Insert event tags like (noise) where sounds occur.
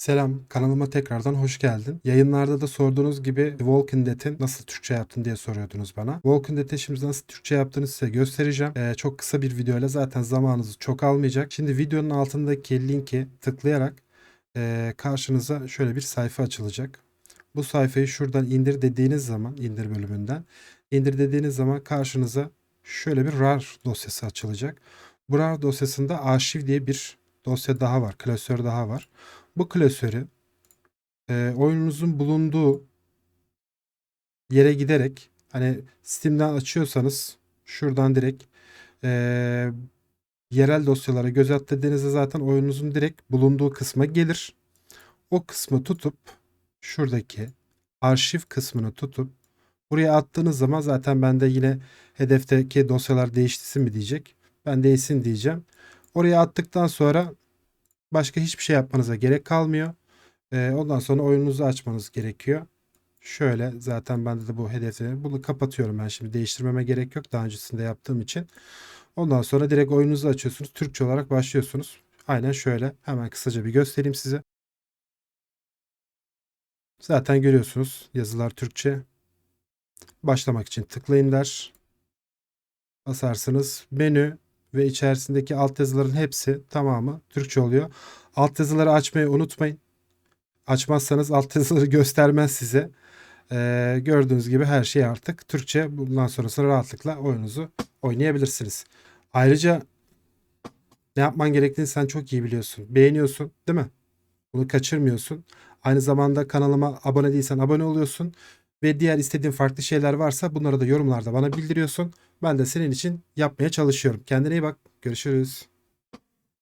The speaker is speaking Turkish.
Selam, kanalıma tekrardan hoş geldin. Yayınlarda da sorduğunuz gibi The Walking Dead'in nasıl Türkçe yaptın diye soruyordunuz bana. Walking Dead'in şimdi nasıl Türkçe yaptığını size göstereceğim. Ee, çok kısa bir videoyla zaten zamanınızı çok almayacak. Şimdi videonun altındaki linki tıklayarak ee, karşınıza şöyle bir sayfa açılacak. Bu sayfayı şuradan indir dediğiniz zaman, indir bölümünden, indir dediğiniz zaman karşınıza şöyle bir RAR dosyası açılacak. Bu RAR dosyasında arşiv diye bir dosya daha var, klasör daha var. Bu klasörü e, oyununuzun bulunduğu yere giderek hani Steam'den açıyorsanız şuradan direkt e, yerel dosyalara göz at zaten oyununuzun direkt bulunduğu kısma gelir. O kısmı tutup şuradaki arşiv kısmını tutup buraya attığınız zaman zaten bende yine hedefteki dosyalar değiştirsin mi diyecek. Ben değilsin diyeceğim. Oraya attıktan sonra başka hiçbir şey yapmanıza gerek kalmıyor. Ee, ondan sonra oyununuzu açmanız gerekiyor. Şöyle zaten bende de bu hedefleri bunu kapatıyorum ben şimdi değiştirmeme gerek yok daha öncesinde yaptığım için. Ondan sonra direkt oyununuzu açıyorsunuz. Türkçe olarak başlıyorsunuz. Aynen şöyle hemen kısaca bir göstereyim size. Zaten görüyorsunuz yazılar Türkçe. Başlamak için tıklayın der. Basarsınız. Menü ve içerisindeki altyazıların hepsi tamamı Türkçe oluyor. Altyazıları açmayı unutmayın. Açmazsanız altyazıları (laughs) göstermez size. Ee, gördüğünüz gibi her şey artık Türkçe. Bundan sonrasında rahatlıkla oyununuzu oynayabilirsiniz. Ayrıca ne yapman gerektiğini sen çok iyi biliyorsun. Beğeniyorsun değil mi? Bunu kaçırmıyorsun. Aynı zamanda kanalıma abone değilsen abone oluyorsun. Ve diğer istediğin farklı şeyler varsa bunları da yorumlarda bana bildiriyorsun. Ben de senin için yapmaya çalışıyorum. Kendine iyi bak. Görüşürüz.